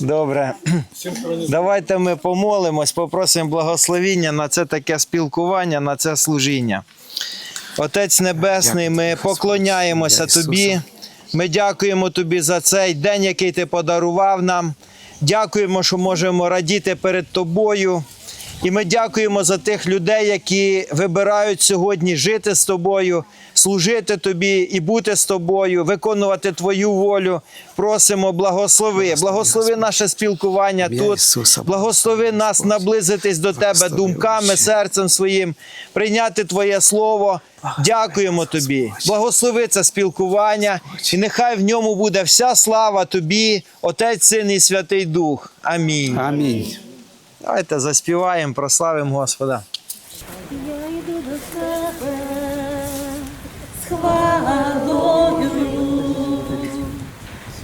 Добре. Давайте ми помолимось, попросимо благословіння на це таке спілкування, на це служіння. Отець Небесний, ми поклоняємося Тобі. Ми дякуємо Тобі за цей день, який Ти подарував нам. Дякуємо, що можемо радіти перед Тобою. І ми дякуємо за тих людей, які вибирають сьогодні жити з тобою, служити тобі і бути з тобою, виконувати твою волю. Просимо, благослови, благослови наше спілкування тут. Благослови нас наблизитись до тебе думками, серцем своїм, прийняти Твоє Слово. Дякуємо тобі. Благослови це спілкування, і нехай в ньому буде вся слава тобі, Отець, Син і Святий Дух. Амінь. Амінь. Давайте заспіваємо, прославимо Господа. З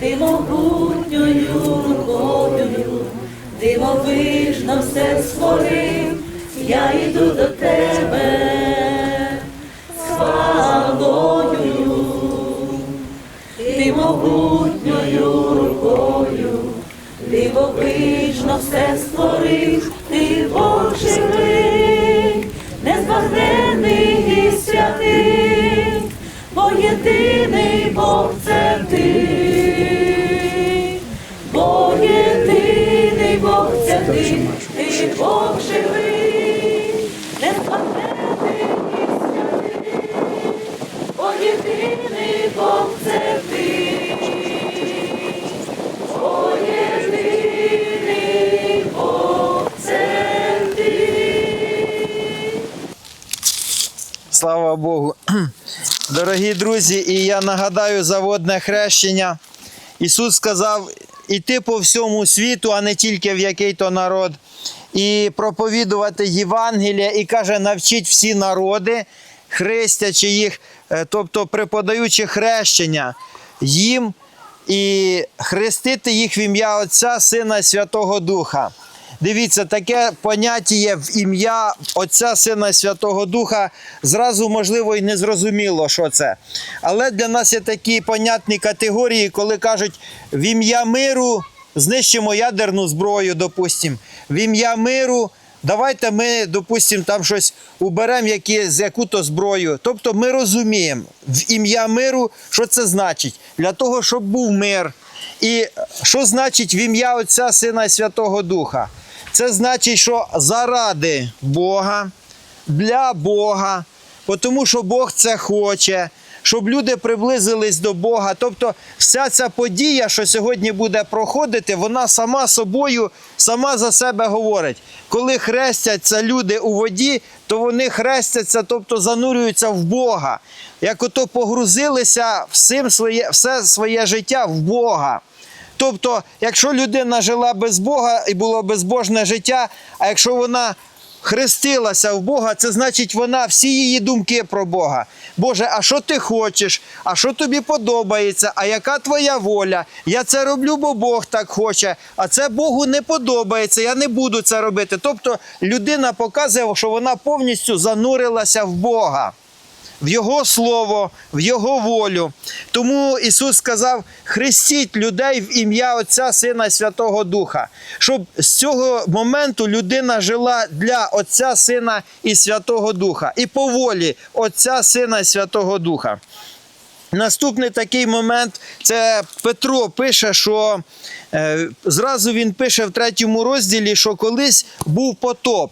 ти могутньою рукою, дивовижно все створив, я йду до тебе з ти могутньою рукою, дивовижно все створив, ти Бог бо єдиний Бог це ти, бо єдиний Бог це ти, ти Бог живий, незбагнений і святий, бо єдиний Бог це ти. Бо єдиний Бог це ти. Слава Богу. Дорогі друзі, і я нагадаю за водне хрещення. Ісус сказав іти по всьому світу, а не тільки в який-то народ, і проповідувати Євангелія, і каже, навчіть всі народи, хрестячи їх, е, тобто преподаючи хрещення їм і хрестити їх в ім'я Отця, Сина і Святого Духа. Дивіться, таке поняття в ім'я Отця Сина Святого Духа. Зразу, можливо, і не зрозуміло, що це. Але для нас є такі понятні категорії, коли кажуть в ім'я миру знищимо ядерну зброю, допустимо, в ім'я миру. Давайте ми, допустимо, там щось уберемо з яку-то зброю. Тобто ми розуміємо в ім'я миру, що це значить? Для того, щоб був мир. І що значить в ім'я Отця, Сина і Святого Духа? Це значить, що заради Бога, для Бога, тому що Бог це хоче, щоб люди приблизились до Бога. Тобто, вся ця подія, що сьогодні буде проходити, вона сама собою, сама за себе говорить. Коли хрестяться люди у воді, то вони хрестяться, тобто занурюються в Бога. Як ото погрузилися всім своє, все своє життя в Бога. Тобто, якщо людина жила без Бога і було безбожне життя, а якщо вона хрестилася в Бога, це значить вона всі її думки про Бога. Боже, а що ти хочеш? А що тобі подобається? А яка твоя воля? Я це роблю, бо Бог так хоче. А це Богу не подобається. Я не буду це робити. Тобто людина показує, що вона повністю занурилася в Бога в Його Слово, в Його волю. Тому Ісус сказав: хрестіть людей в ім'я Отця, Сина Святого Духа, щоб з цього моменту людина жила для Отця, Сина і Святого Духа, і по волі Отця, Сина і Святого Духа. Наступний такий момент це Петро пише, що е, зразу він пише в третьому розділі, що колись був потоп.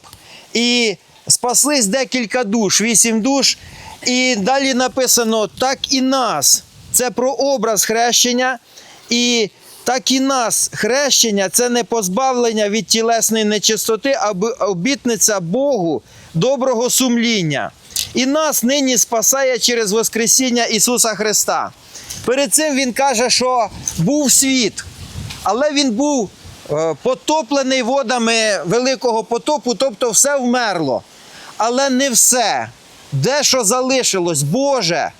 І спаслись декілька душ, вісім душ. І далі написано: так і нас. Це про образ хрещення. І так і нас хрещення це не позбавлення від тілесної нечистоти, а обітниця Богу доброго сумління. І нас нині спасає через Воскресіння Ісуса Христа. Перед цим Він каже, що був світ, але він був е, потоплений водами великого потопу, тобто все вмерло. Але не все. Дещо залишилось, Боже,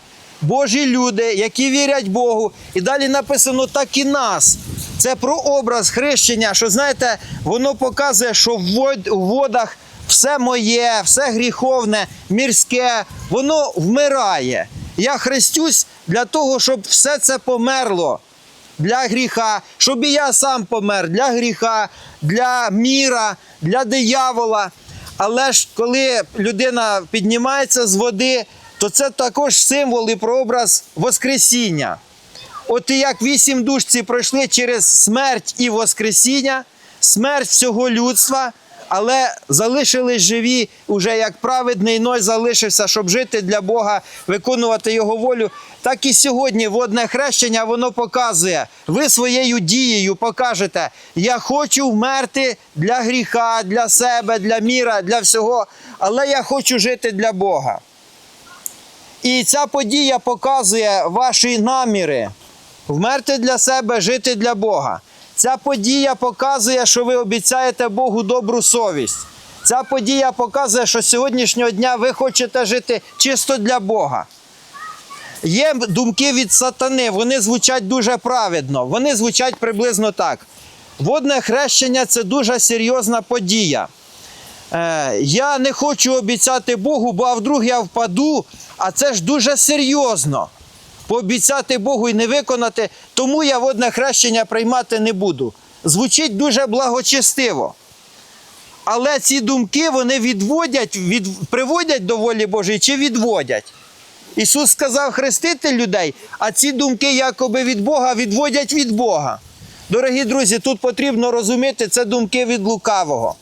Божі люди, які вірять Богу. І далі написано так і нас. Це про образ хрещення, що знаєте, воно показує, що в водах все моє, все гріховне, мірське, воно вмирає. Я хрестюсь для того, щоб все це померло. для гріха, щоб і я сам помер для гріха, для міра, для диявола. Але ж коли людина піднімається з води, то це також символ і прообраз Воскресіння. От і як вісім душ ці пройшли через смерть і Воскресіння, смерть всього людства, але залишились живі, уже як праведний Ной залишився, щоб жити для Бога, виконувати Його волю. Так і сьогодні водне хрещення воно показує. Ви своєю дією покажете: я хочу вмерти для гріха, для себе, для міра, для всього, але я хочу жити для Бога. І ця подія показує ваші наміри. Вмерти для себе, жити для Бога. Ця подія показує, що ви обіцяєте Богу добру совість. Ця подія показує, що з сьогоднішнього дня ви хочете жити чисто для Бога. Є думки від сатани, вони звучать дуже праведно. Вони звучать приблизно так. Водне хрещення це дуже серйозна подія. Е, я не хочу обіцяти Богу, бо а вдруг я впаду, а це ж дуже серйозно. Пообіцяти Богу і не виконати, тому я водне хрещення приймати не буду. Звучить дуже благочестиво. Але ці думки вони відводять, від, приводять до волі Божої чи відводять. Ісус сказав хрестити людей, а ці думки якоби від Бога відводять від Бога. Дорогі друзі, тут потрібно розуміти, це думки від лукавого.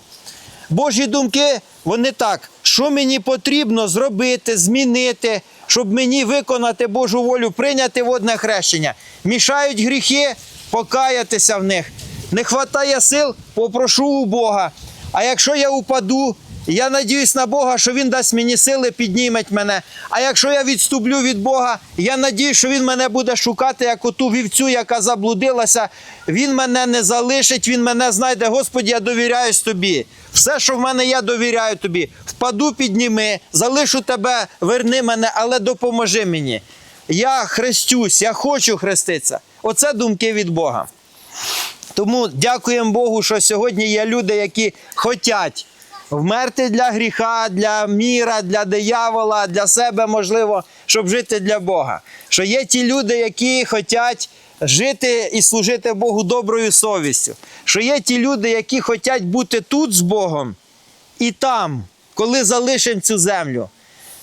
Божі думки, вони так, що мені потрібно зробити, змінити, щоб мені виконати Божу волю, прийняти водне хрещення. Мішають гріхи, покаятися в них. Не вистачає сил, попрошу у Бога. А якщо я упаду, я надіюсь на Бога, що Він дасть мені сили, підніметь мене. А якщо я відступлю від Бога, я надіюсь, що Він мене буде шукати, як оту вівцю, яка заблудилася. Він мене не залишить, Він мене знайде. Господі, я довіряюсь тобі. Все, що в мене, я довіряю тобі. Впаду, підніми, залишу тебе, верни мене, але допоможи мені. Я хрестюсь, я хочу хреститися. Оце думки від Бога. Тому дякуємо Богу, що сьогодні є люди, які хочуть вмерти для гріха, для міра, для диявола, для себе, можливо, щоб жити для Бога. Що є ті люди, які хочуть жити і служити Богу доброю совістю. Що є ті люди, які хочуть бути тут з Богом і там, коли залишимо цю землю.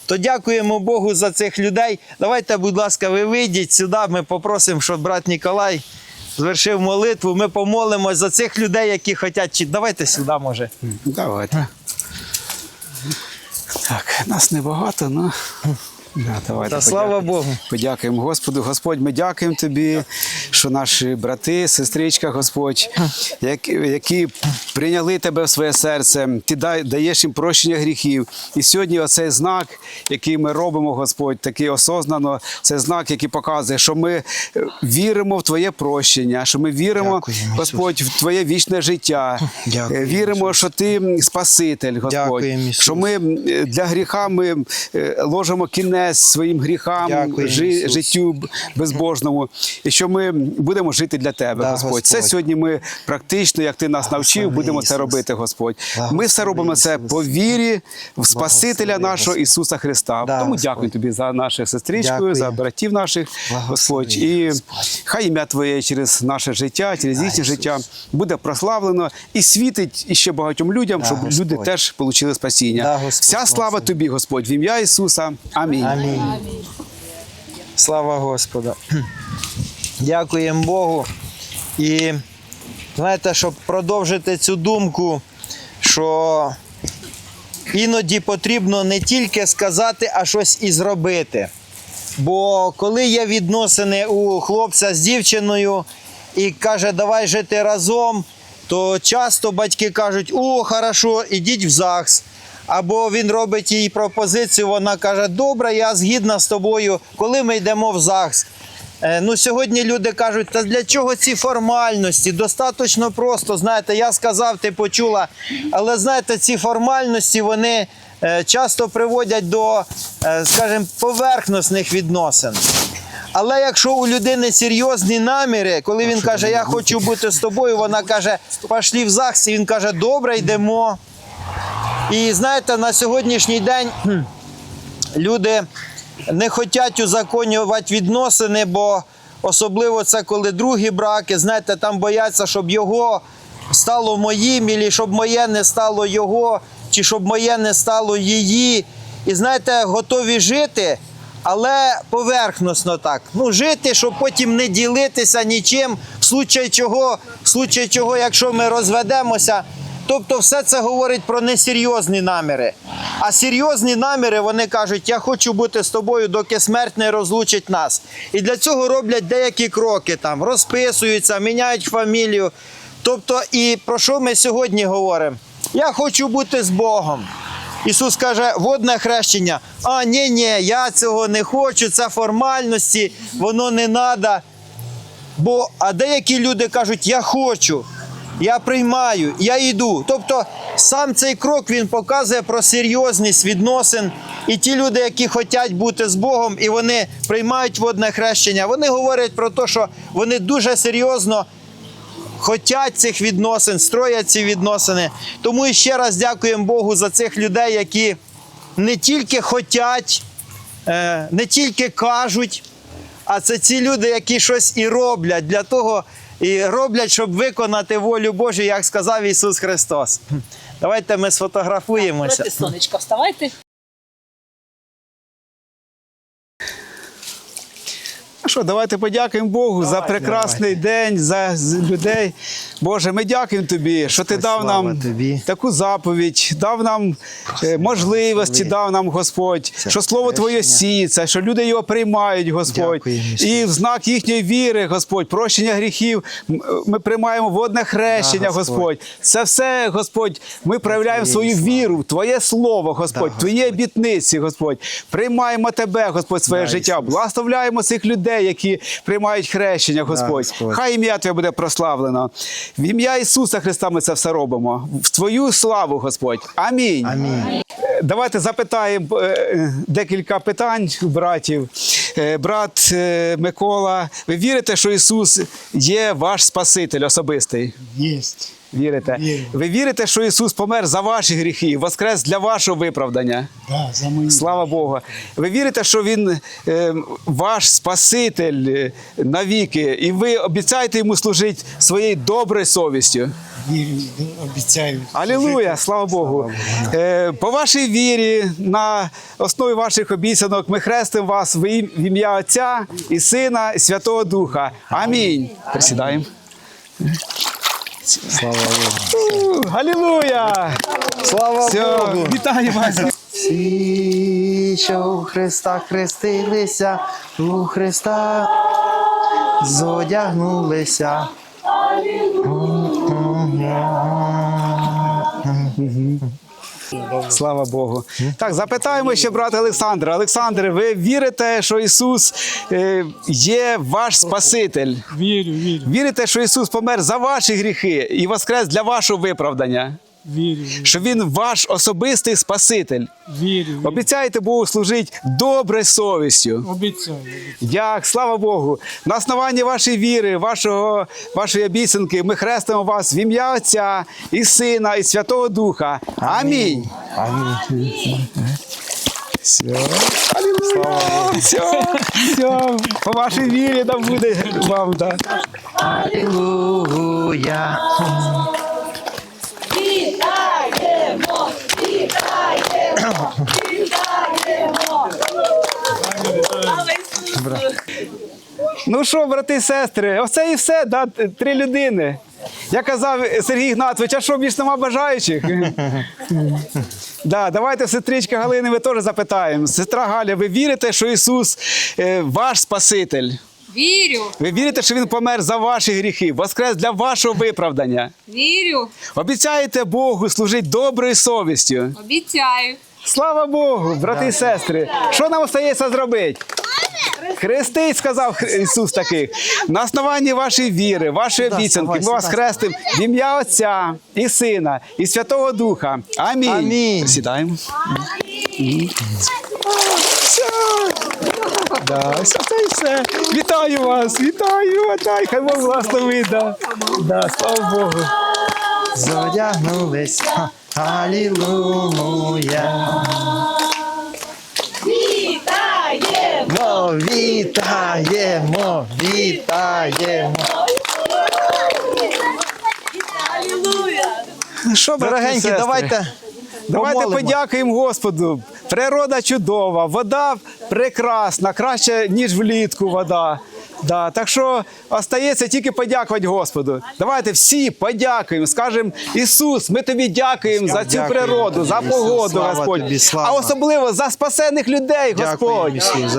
То дякуємо Богу за цих людей. Давайте, будь ласка, ви вийдіть сюди. Ми попросимо, щоб брат Ніколай звершив молитву. Ми помолимось за цих людей, які хочуть. Давайте сюди, може. Давайте. Так, нас небагато, ну. Да, Та слава. Богу. Подякуємо Господу. Господь, ми дякуємо тобі, що наші брати, сестричка, Господь, які, які прийняли тебе в своє серце, ти даєш їм прощення гріхів. І сьогодні оцей знак, який ми робимо, Господь, такий осознано, це знак, який показує, що ми віримо в Твоє прощення, що ми віримо, Ісус. Господь, в Твоє вічне життя. Дякуємо, Е, Віримо, що ти Спаситель, Господь. Ісус. Що ми е, для гріха ми е, ложимо кінець своїм гріхам, жи- життю безбожному, і що ми будемо жити для тебе, Да, Господь. Це сьогодні ми практично, як ти нас навчив, Благослови, будемо це робити, Господь. Ми все робимо це по вірі в Спасителя Благослови, нашого Господь. Ісуса Христа. Да, Тому Господь. дякую тобі за наших сестричкою, Дякую. за братів наших, Благослови, Господь. І Господь. хай ім'я Твоє через наше життя, через їхнє Ісус. життя буде прославлено і світить іще багатьом людям, Да, щоб Господь. люди теж отримали спасіння. Да, Господь, Вся слава благослови. тобі, Господь, в ім'я Ісуса. Амінь. Амінь. Слава Господу. Дякуємо Богу. І знаєте, щоб продовжити цю думку, що іноді потрібно не тільки сказати, а щось і зробити. Бо коли є відносини у хлопця з дівчиною і каже, давай жити разом, то часто батьки кажуть, о, хорошо, ідіть в ЗАГС. Або він робить їй пропозицію, вона каже, добре, я згідна з тобою, коли ми йдемо в ЗАГС. Е, Ну, сьогодні люди кажуть, та для чого ці формальності? Достаточно просто. Знаєте, я сказав, ти почула. Але знаєте, ці формальності вони е, часто приводять до, е, скажімо, поверхностних відносин. Але якщо у людини серйозні наміри, коли він каже, я хочу бути з тобою, вона каже, пошлі в ЗАГС, і він каже, добре, йдемо. І знаєте, на сьогоднішній день люди не хочуть узаконювати відносини, бо особливо це коли другі браки, знаєте, там бояться, щоб його стало моїм, і щоб моє не стало його, чи щоб моє не стало її. І знаєте, готові жити, але поверхносно так. Ну, жити, щоб потім не ділитися нічим, в случай чого, в случай чого, якщо ми розведемося. Тобто, все це говорить про несерйозні наміри. А серйозні наміри вони кажуть, я хочу бути з тобою, доки смерть не розлучить нас. І для цього роблять деякі кроки, там розписуються, міняють фамілію. Тобто, і про що ми сьогодні говоримо? Я хочу бути з Богом. Ісус каже, водне хрещення. А, ні, ні, я цього не хочу, це формальності, воно не треба. Бо а деякі люди кажуть, я хочу, я приймаю, я йду. Тобто сам цей крок він показує про серйозність відносин. І ті люди, які хочуть бути з Богом, і вони приймають водне хрещення, вони говорять про те, що вони дуже серйозно хотять цих відносин, строять ці відносини. Тому і ще раз дякуємо Богу за цих людей, які не тільки хотять, е, не тільки кажуть, а це ці люди, які щось і роблять для того, і роблять, щоб виконати волю Божу, як сказав Ісус Христос. Давайте ми сфотографуємося. Проти сонечка, вставайте. Що, давайте подякуємо Богу за прекрасний день, за людей. Боже, ми дякуємо тобі, що ти дав нам тобі. таку заповідь, дав нам е, можливості, дав нам Господь, що слово Твоє сіється, що люди його приймають, Господь. Ісус. І в знак їхньої віри, Господь, прощення гріхів. Ми приймаємо водне хрещення, Да, Господь. Господь. Це все, Господь, ми проявляємо свою слави. віру, в Твоє слово, Господь, Да, Твої обітниці, Господь. Приймаємо Тебе, Господь, своє Да, життя. Благословляємо цих людей, які приймають хрещення, Господь. Господь. Хай ім'я Твоє буде прославлено. В ім'я Ісуса Христа ми це все робимо. В Твою славу, Господь. Амінь. Амінь. Е, Давайте запитаємо е, декілька питань братів. Е, Брат Микола, ви вірите, що Ісус є ваш Спаситель особистий? Есть. Вірите? Вірю. Ви вірите, що Ісус помер за ваші гріхи, воскрес для вашого виправдання? Да, за мои. Слава Богу. Ви вірите, що Він е, ваш Спаситель е, навіки, і ви обіцяєте йому служити своєю доброю совістю? Верю, да, обещаю. Алілуя, слава Богу. Е, по вашій вірі, на основі ваших обіцянок, ми хрестимо вас в ім'я Отця і Сина, і Святого Духа. Амінь. Присідаємо. Слава Богу. У, Слава Все, Богу. вітаю вас. Всі, що у Христа хрестилися, у Христа зодягнулися. Слава Богу. Так, запитаємо ще брата Олександра. Олександре, ви вірите, що Ісус е, є ваш Спаситель? Вірю, вірю. Вірите, що Ісус помер за ваші гріхи і воскрес для вашого виправдання? Верю, Що Він ваш особистий Спаситель? верю, верю. Обіцяєте Богу служити доброю совістю. Обещаю. Як, слава Богу, на основанні вашої віри, вашого, вашої обіцянки, ми хрестимо вас в ім'я Отця і Сина, і Святого Духа. Амінь. Все. Алілуя. Все. Все. По вашій вірі да буде вам. Да. Алілуя. Ну що, брати і сестри, оце і все, да, три людини. Я казав Сергій Ігнатович, а що більш нема бажаючих? да, давайте сестричка Галини, ви теж запитаємо. Сестра Галя, ви вірите, що Ісус е, ваш Спаситель? Вірю, Ви вірите, що Він помер за ваші гріхи, воскрес для вашого виправдання? вірю, Обіцяєте Богу служити доброю совістю? обіцяю. Слава Богу, брати і сестри. Що нам остається зробити? Хрестить, сказав Ісус таких. На основанні вашої віри, вашої обіцянки, ми вас хрестимо в ім'я Отця і Сина, і Святого Духа. Амінь. Амінь. Присідаємо. Да, все, і все. Вітаю вас, вітаю, вітаю. Хай Бог благословить. Да. Да, слава Богу. Зодягнулися. Алілуя. Вітаємо! Вітаємо, вітаємо, вітаємо. Що, Дорогенькі, сестри? давайте. Давайте помолимо. подякуємо Господу. Природа чудова, вода прекрасна, краще, ніж влітку вода. Да, так що остається тільки подякувати Господу. Давайте всі подякуємо, скажемо, Ісус, ми тобі дякуємо за цю природу, за погоду, Господь. А особливо за спасених людей, Господь.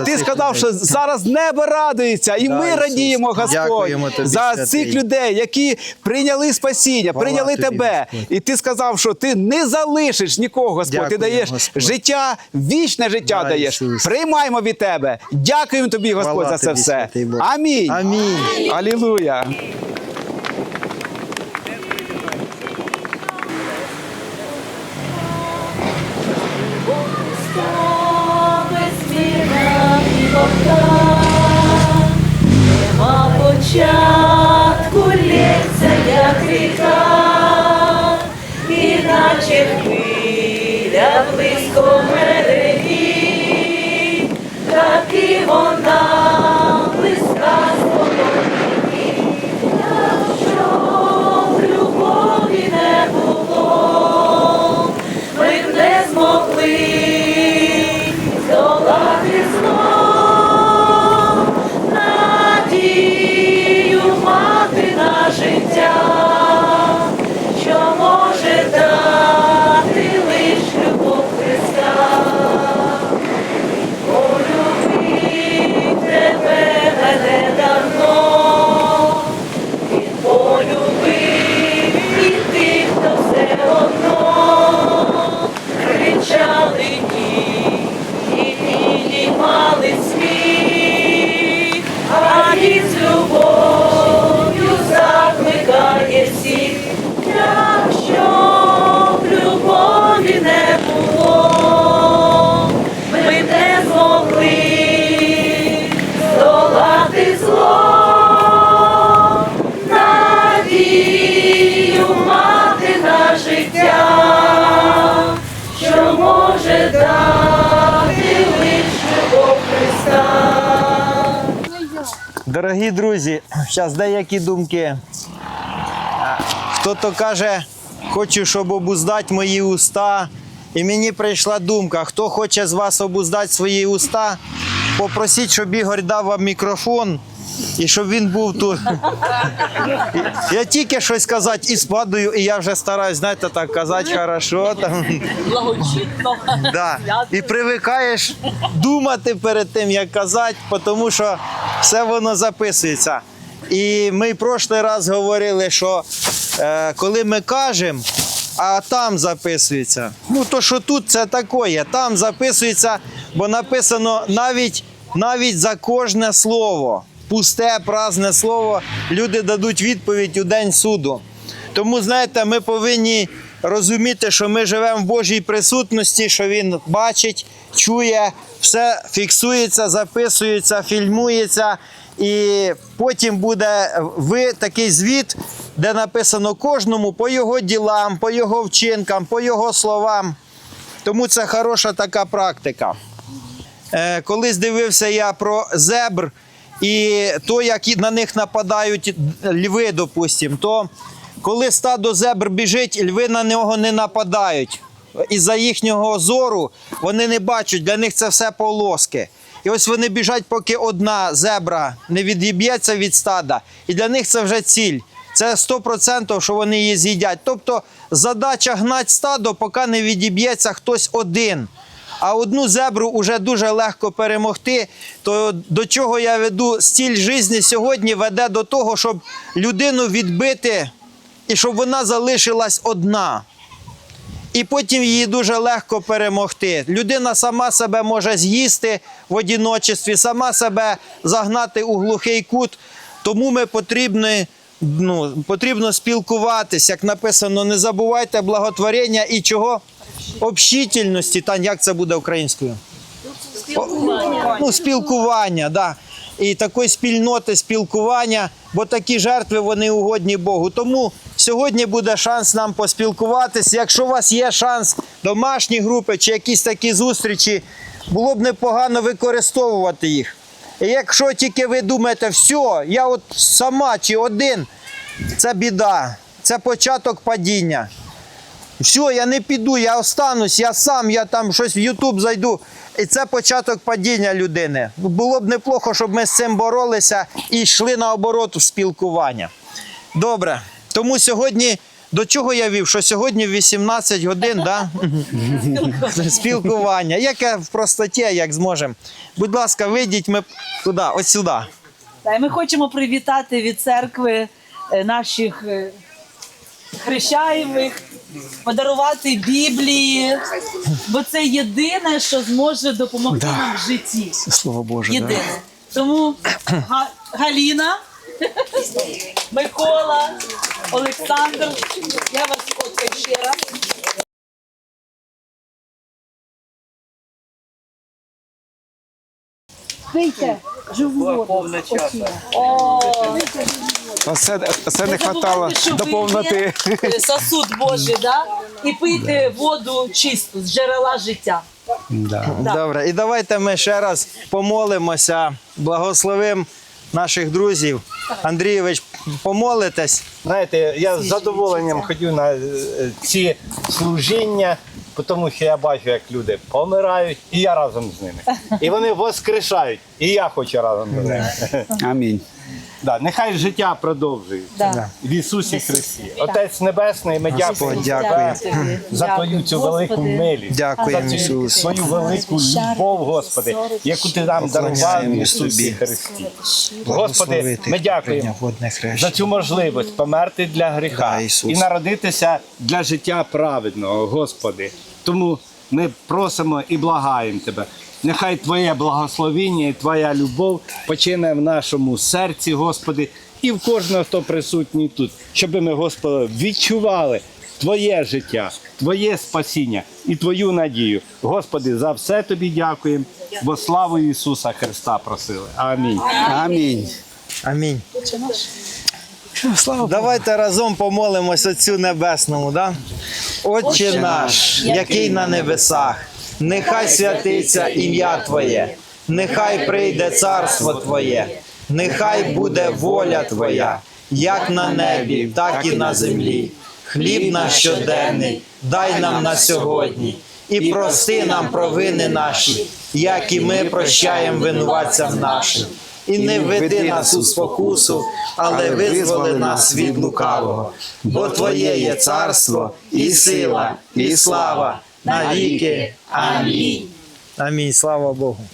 Ти сказав, що зараз небо радується, і ми радіємо, Господь, за цих людей, які прийняли спасіння, прийняли тебе. І ти сказав, що ти не залишиш нікого, Господь. ти даєш життя, вічне життя Да, даєш. Приймаємо від тебе. Дякуємо тобі, Господь, за це все. Святий Бог. Амінь. Амінь. Алілуя. безмірна вода, нема початку лється, як ріка, іначе хвиля близько Дорогі друзі, зараз деякі думки. Хто-то каже, хочу, щоб обуздати мої уста. І мені прийшла думка, хто хоче з вас обуздати свої уста, попросіть, щоб Ігор дав вам мікрофон і щоб він був тут. Я тільки щось казати і спадаю, і я вже стараюсь, знаєте, так казати хорошо. Там. Да. І привикаєш думати перед тим, як казати, тому що все воно записується. І ми в прошлий раз говорили, що е, коли ми кажемо, а там записується. Ну, то, що тут, це таке, там записується, бо написано навіть, навіть за кожне слово, пусте, празне слово, люди дадуть відповідь у день суду. Тому, знаєте, ми повинні розуміти, що ми живемо в Божій присутності, що Він бачить, чує, все фіксується, записується, фільмується. І потім буде ви такий звіт, де написано кожному по його ділам, по його вчинкам, по його словам. Тому це хороша така практика. Е, колись дивився я про зебр і то, як на них нападають льви, допустимо, то коли стадо зебр біжить, льви на нього не нападають. Із-за їхнього зору вони не бачать, для них це все полоски. І ось вони біжать, поки одна зебра не відіб'ється від стада. І для них це вже ціль. Це 100%, що вони її з'їдять. Тобто задача гнати стадо, поки не відіб'ється хтось один. А одну зебру вже дуже легко перемогти. То до чого я веду стіль житті сьогодні веде до того, щоб людину відбити і щоб вона залишилась одна. І потім її дуже легко перемогти. Людина сама себе може з'їсти в одіночестві, сама себе загнати у глухий кут. Тому ми потрібні, ну, потрібно спілкуватися. Як написано, не забувайте благотворення і чого? Общительності. Тань, як це буде українською? Спілкування. Ну, спілкування, да. І такої спільноти спілкування, бо такі жертви вони угодні Богу. Тому сьогодні буде шанс нам поспілкуватися. Якщо у вас є шанс домашні групи чи якісь такі зустрічі, було б непогано використовувати їх. І якщо тільки ви думаєте, все, я от сама чи один, це біда, це початок падіння. Все, я не піду, я останусь, я сам, я там щось в Ютуб зайду. І це початок падіння людини. Було б неплохо, щоб ми з цим боролися і йшли наоборот в спілкування. Добре. Тому сьогодні. До чого я вів? Що сьогодні в 18 годин, да? спілкування. Яке в простоті, як зможемо. Будь ласка, вийдіть ми туди, ось сюди. Та й ми хочемо привітати від церкви е, наших е, хрещаєвих, подарувати Біблії, бо це єдине, що зможе допомогти нам в житті. Слово Боже. Єдине. Тому Га- Галіна, Микола, Олександр, я вас фоткаю ще раз. Пийте, живу воду. О, Оце, оце не хватало забувайте, що до ви повноти. є Сосуд Божий, да? І пийте воду чисту з джерела життя. Да. Добре, і давайте ми ще раз помолимося, благословимо наших друзів. Андрійович, помолитесь. Знаєте, я з задоволенням ходю на е, ці служіння, тому що я бачу, як люди помирають, і я разом з ними. І вони воскрешають, і я хочу разом з ними. Амінь. Да, нехай життя продовжується Да. в Ісусі Христі. Отець Небесний, ми дякуємо дякую. тебе за твою цю велику милість. Дякуємо, за цю Ісус. свою велику любов, Господи, яку ти нам дарував в Ісусі тобі. Христі. Господи, Благословити, ми дякуємо водне за цю можливість померти для гріха Да, Ісус. і народитися для життя праведного, Господи. Тому ми просимо і благаємо Тебе. Нехай Твоє благословіння і Твоя любов почине в нашому серці, Господи, і в кожного, хто присутній тут, щоб ми, Господи, відчували Твоє життя, Твоє спасіння і Твою надію. Господи, за все Тобі дякуємо, бо славу Ісуса Христа просили. Амінь. Амінь. Амінь. Давайте разом помолимось Отцю Небесному. Да? Отче наш, який на небесах, нехай святиться ім'я Твоє, нехай прийде царство Твоє, нехай буде воля Твоя, як на небі, так і на землі. Хліб наш щоденний, дай нам на сьогодні, і прости нам провини наші, як і ми прощаємо винуватцям нашим. І не введи нас у спокусу, але визволи нас від лукавого. Бо Твоє є царство, і сила, і слава навіки. Амінь. Амінь. Слава Богу.